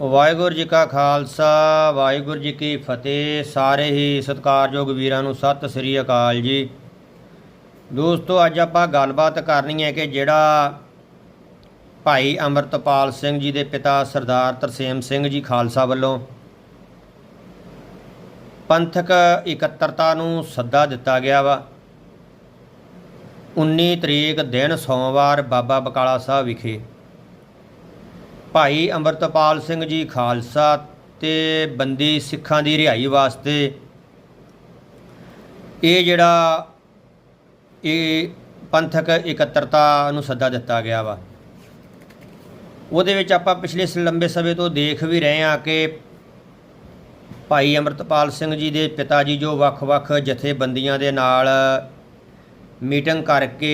ਵਾਹਿਗੁਰੂ ਜੀ ਕਾ ਖਾਲਸਾ, ਵਾਹਿਗੁਰੂ ਜੀ ਕੀ ਫਤਿਹ। ਸਾਰੇ ਹੀ ਸਤਿਕਾਰਯੋਗ ਵੀਰਾਂ ਨੂੰ ਸਤਿ ਸ੍ਰੀ ਅਕਾਲ ਜੀ। ਦੋਸਤੋ, ਅੱਜ ਆਪਾਂ ਗੱਲਬਾਤ ਕਰਨੀ ਹੈ ਕਿ ਜਿਹੜਾ ਭਾਈ ਅਮਰਤਪਾਲ ਸਿੰਘ ਜੀ ਦੇ ਪਿਤਾ ਸਰਦਾਰ ਤਰਸੇਮ ਸਿੰਘ ਜੀ ਖਾਲਸਾ ਵੱਲੋਂ ਪੰਥਕ ਇਕੱਤਰਤਾ ਨੂੰ ਸੱਦਾ ਦਿੱਤਾ ਗਿਆ ਵਾ। 19 ਤਰੀਕ ਦਿਨ ਸੋਮਵਾਰ ਬਾਬਾ ਬਕਾਲਾ ਸਾਹਿਬ ਵਿਖੇ ਭਾਈ ਅੰਮ੍ਰਿਤਪਾਲ ਸਿੰਘ ਜੀ ਖਾਲਸਾ ਤੇ ਬੰਦੀ ਸਿੱਖਾਂ ਦੀ ਰਿਹਾਈ ਵਾਸਤੇ ਇਹ ਜਿਹੜਾ ਇਹ ਪੰਥਕ ਇਕੱਤਰਤਾ ਨੂੰ ਸੱਦਾ ਦਿੱਤਾ ਗਿਆ ਵਾ। ਉਹਦੇ ਵਿੱਚ ਆਪਾਂ ਪਿਛਲੇ ਲੰਬੇ ਸਮੇਂ ਤੋਂ ਦੇਖ ਵੀ ਰਹੇ ਹਾਂ ਕਿ ਭਾਈ ਅੰਮ੍ਰਿਤਪਾਲ ਸਿੰਘ ਜੀ ਦੇ ਪਿਤਾ ਜੀ ਜੋ ਵੱਖ-ਵੱਖ ਜਥੇਬੰਦੀਆਂ ਦੇ ਨਾਲ ਮੀਟਿੰਗ ਕਰਕੇ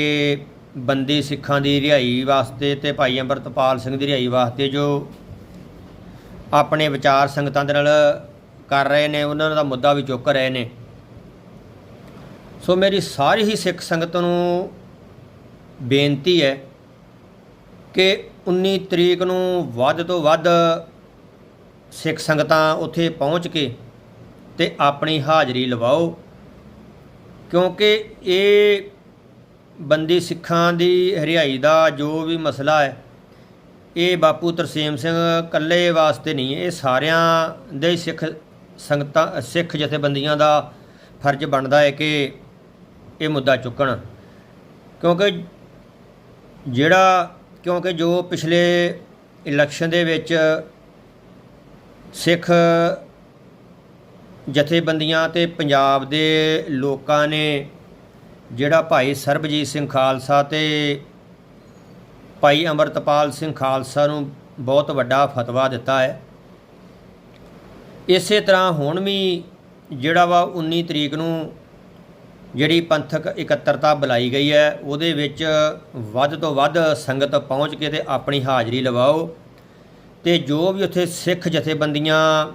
ਬੰਦੀ ਸਿੱਖਾਂ ਦੀ ਰਿਹਾਈ ਵਾਸਤੇ ਤੇ ਭਾਈ ਅੰਮ੍ਰਿਤਪਾਲ ਸਿੰਘ ਦੀ ਰਿਹਾਈ ਵਾਸਤੇ ਜੋ ਆਪਣੇ ਵਿਚਾਰ ਸੰਗਤਾਂ ਦੇ ਨਾਲ ਕਰ ਰਹੇ ਨੇ, ਉਹਨਾਂ ਦਾ ਮੁੱਦਾ ਵੀ ਚੁੱਕ ਰਹੇ ਨੇ। ਸੋ ਮੇਰੀ ਸਾਰੀ ਹੀ ਸਿੱਖ ਸੰਗਤ ਨੂੰ ਬੇਨਤੀ ਹੈ ਕਿ 19 ਤਰੀਕ ਨੂੰ ਵੱਧ ਤੋਂ ਵੱਧ ਸਿੱਖ ਸੰਗਤਾਂ ਉੱਥੇ ਪਹੁੰਚ ਕੇ ਤੇ ਆਪਣੀ ਹਾਜ਼ਰੀ ਲਵਾਓ, ਕਿਉਂਕਿ ਇਹ ਬੰਦੀ ਸਿੱਖਾਂ ਦੀ ਹਰਿਆਈ ਦਾ ਜੋ ਵੀ ਮਸਲਾ ਹੈ, ਇਹ ਬਾਪੂ ਤਰਸੇਮ ਸਿੰਘ ਇਕੱਲੇ ਵਾਸਤੇ ਨਹੀਂ, ਇਹ ਸਾਰਿਆਂ ਦੇ ਸਿੱਖ ਸੰਗਤਾਂ, ਸਿੱਖ ਜਥੇਬੰਦੀਆਂ ਦਾ ਫਰਜ਼ ਬਣਦਾ ਹੈ ਕਿ ਇਹ ਮੁੱਦਾ ਚੁੱਕਣ। ਕਿਉਂਕਿ ਜਿਹੜਾ, ਕਿਉਂਕਿ ਜੋ ਪਿਛਲੇ ਇਲੈਕਸ਼ਨ ਦੇ ਵਿੱਚ ਸਿੱਖ ਜਥੇਬੰਦੀਆਂ ਤੇ ਪੰਜਾਬ ਦੇ ਲੋਕਾਂ ਨੇ ਜਿਹੜਾ ਭਾਈ ਸਰਬਜੀਤ ਸਿੰਘ ਖਾਲਸਾ ਤੇ ਭਾਈ ਅਮਰਤਪਾਲ ਸਿੰਘ ਖਾਲਸਾ ਨੂੰ ਬਹੁਤ ਵੱਡਾ ਫਤਵਾ ਦਿੱਤਾ ਹੈ। ਇਸੇ ਤਰ੍ਹਾਂ ਹੁਣ ਵੀ ਜਿਹੜਾ ਵਾ 19 ਤਰੀਕ ਨੂੰ ਜਿਹੜੀ ਪੰਥਕ ਇਕੱਤਰਤਾ ਬੁਲਾਈ ਗਈ ਹੈ, ਉਹਦੇ ਵਿੱਚ ਵੱਧ ਤੋਂ ਵੱਧ ਸੰਗਤ ਪਹੁੰਚ ਕੇ ਤੇ ਆਪਣੀ ਹਾਜ਼ਰੀ ਲਵਾਓ ਤੇ ਜੋ ਵੀ ਉੱਥੇ ਸਿੱਖ ਜਥੇਬੰਦੀਆਂ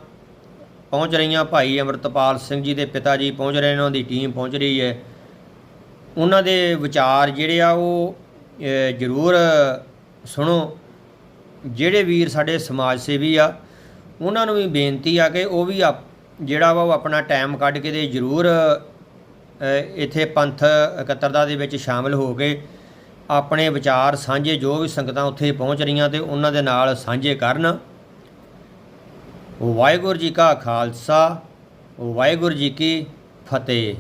ਪਹੁੰਚ ਰਹੀਆਂ, ਭਾਈ ਅਮਰਤਪਾਲ ਸਿੰਘ ਜੀ ਦੇ ਪਿਤਾ ਜੀ ਪਹੁੰਚ ਰਹੇ ਨੇ, ਉਹਨਾਂ ਦੀ ਟੀਮ ਪਹੁੰਚ ਰਹੀ ਹੈ। ਉਹਨਾਂ ਦੇ ਵਿਚਾਰ ਜਿਹੜੇ ਆ ਉਹ ਜ਼ਰੂਰ ਸੁਣੋ। ਜਿਹੜੇ ਵੀਰ ਸਾਡੇ ਸਮਾਜ ਸੇਵੀ ਆ, ਉਹਨਾਂ ਨੂੰ ਵੀ ਬੇਨਤੀ ਆ ਕਿ ਉਹ ਵੀ ਆਪ- ਜਿਹੜਾ ਵਾ ਉਹ ਆਪਣਾ ਟਾਈਮ ਕੱਢ ਕੇ ਤੇ ਜ਼ਰੂਰ ਇੱਥੇ ਪੰਥ ਇਕੱਤਰਤਾ ਦੇ ਵਿੱਚ ਸ਼ਾਮਲ ਹੋ ਕੇ ਆਪਣੇ ਵਿਚਾਰ ਸਾਂਝੇ ਜੋ ਵੀ ਸੰਗਤਾਂ ਉੱਥੇ ਪਹੁੰਚ ਰਹੀਆਂ ਤੇ ਉਹਨਾਂ ਦੇ ਨਾਲ ਸਾਂਝੇ ਕਰਨ। ਵਾਹਿਗੁਰੂ ਜੀ ਕਾ ਖਾਲਸਾ, ਵਾਹਿਗੁਰੂ ਜੀ ਕੀ ਫਤਿਹ।